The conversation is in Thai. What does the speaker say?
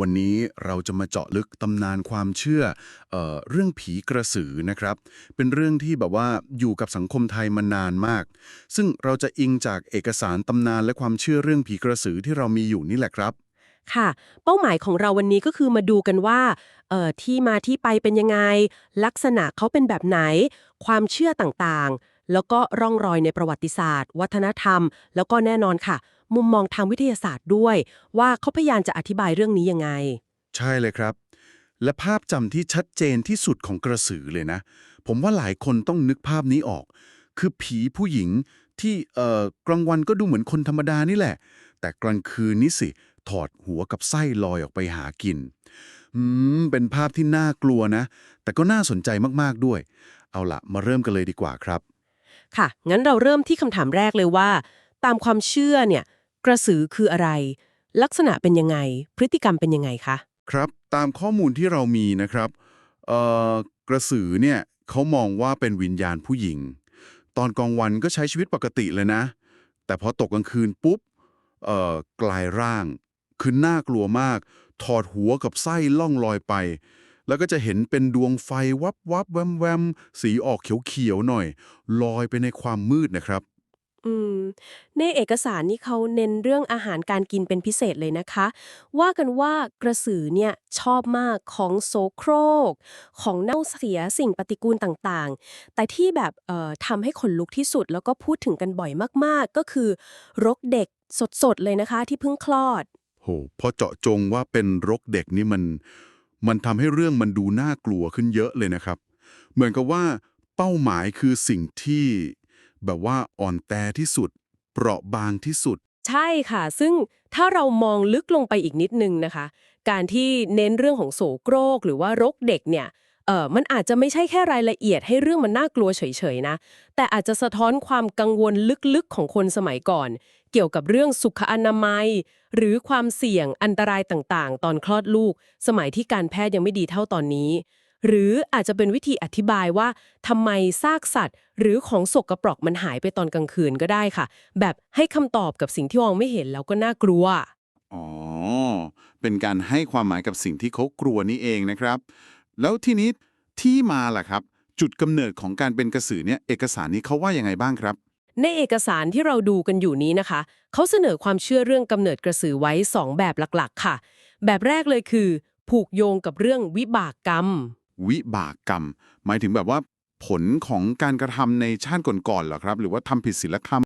วันนี้เราจะมาเจาะลึกตำนานความเชื่อเออเรื่องผีกระสือนะครับ เป็นเรื่องที่แบบว่าอยู่กับสังคมไทยมานานมาก ซึ่งเราจะอิงจากเอกสารตำนานและความเชื่อเรื่องผีกระสือที่เรามีอยู่นี่แหละครับค่ะ เป้าหมายของเราวันนี้ก็คือมาดูกันว่าเออที่มาที่ไปเป็นยังไง ลักษณะเขาเป็นแบบไหน ความเชื่อต่างๆ แล้วก็ร่องรอยในประวัติศาสตร์ วัฒนธรรม แล้วก็แน่นอนค่ะ มุมมองทางวิทยาศาสตร์ด้วย ว่าเขาพยายามจะอธิบายเรื่องนี้ยังไง ใช่เลยครับ และภาพจำที่ชัดเจนที่สุดของกระสือเลยนะ ผมว่าหลายคนต้องนึกภาพนี้ออก คือผีผู้หญิงที่เอ่อกลางวันก็ดูเหมือนคนธรรมดานี่แหละ แต่กลางคืนนี่สิ ถอดหัวกับไส้ลอยออกไปหากินอืมเป็นภาพที่น่ากลัวนะ แต่ก็น่าสนใจมากๆด้วย เอาละมาเริ่มกันเลยดีกว่าครับ ค่ะ งั้นเราเริ่มที่คำถามแรกเลยว่า ตามความเชื่อเนี่ย กระสือคืออะไร ลักษณะเป็นยังไง พฤติกรรมเป็นยังไงคะ ครับตามข้อมูลที่เรามีนะครับเอ่อกระสือเนี่ยเขามองว่าเป็นวิญญาณผู้หญิง ตอนกลางวันก็ใช้ชีวิตปกติเลยนะ แต่พอตกกลางคืนปุ๊บเอ่อกลายร่างคือน่ากลัวมาก ถอดหัวกับไส้ล่องลอยไป แล้วก็จะเห็นเป็นดวงไฟวับวับแวมแวมสีออกเขียวๆหน่อย ลอยไปในความมืดนะครับ อืม ในเอกสารนี่เขาเน้นเรื่องอาหารการกินเป็นพิเศษเลยนะคะ ว่ากันว่ากระสือเนี่ยชอบมากของโสโครก ของเน่าเสียสิ่งปฏิกูลต่างๆ แต่ที่แบบเอ่อทำให้ขนลุกที่สุดแล้วก็พูดถึงกันบ่อยมากๆ ก็คือ รกเด็กสดๆ เลยนะคะ ที่เพิ่งคลอด โหพอเจาะจงว่าเป็นรกเด็กนี่มัน มันทำให้เรื่องมันดูน่ากลัวขึ้นเยอะเลยนะครับ เหมือนกับว่าเป้าหมายคือสิ่งที่ แบบว่าอ่อนแอที่สุด เปราะบางที่สุด ใช่ค่ะ ซึ่งถ้าเรามองลึกลงไปอีกนิดนึงนะคะ การที่เน้นเรื่องของโสโครก หรือว่ารกเด็กเนี่ยเออมันอาจจะไม่ใช่แค่รายละเอียดให้เรื่องมันน่ากลัวเฉยๆนะ แต่อาจจะสะท้อนความกังวลลึกๆของคนสมัยก่อน เกี่ยวกับเรื่องสุขอนามัย หรือความเสี่ยงอันตรายต่างๆ ตอนคลอดลูก สมัยที่การแพทย์ยังไม่ดีเท่าตอนนี้ หรืออาจจะเป็นวิธีอธิบายว่าทำไมซากสัตว์ หรือของสกปรกมันหายไปตอนกลางคืนก็ได้ค่ะ แบบให้คำตอบกับสิ่งที่มองไม่เห็นแล้วก็น่ากลัว อ๋อ เป็นการให้ความหมายกับสิ่งที่เขากลัวนี่เองนะครับ แล้วทีนี้ที่มาล่ะครับ จุดกำเนิดของการเป็นกระสือเนี่ยเอกสารนี้เขาว่ายังไงบ้างครับในเอกสารที่เราดูกันอยู่นี้นะคะ เขาเสนอความเชื่อเรื่องกำเนิดกระสือไว้ 2 แบบหลักๆ ค่ะ แบบแรกเลยคือ ผูกโยงกับเรื่องวิบากกรรม วิบากกรรม หมายถึงแบบว่าผลของการกระทำในชาติก่อนๆเหรอครับ หรือว่าทำผิดศีลธรรม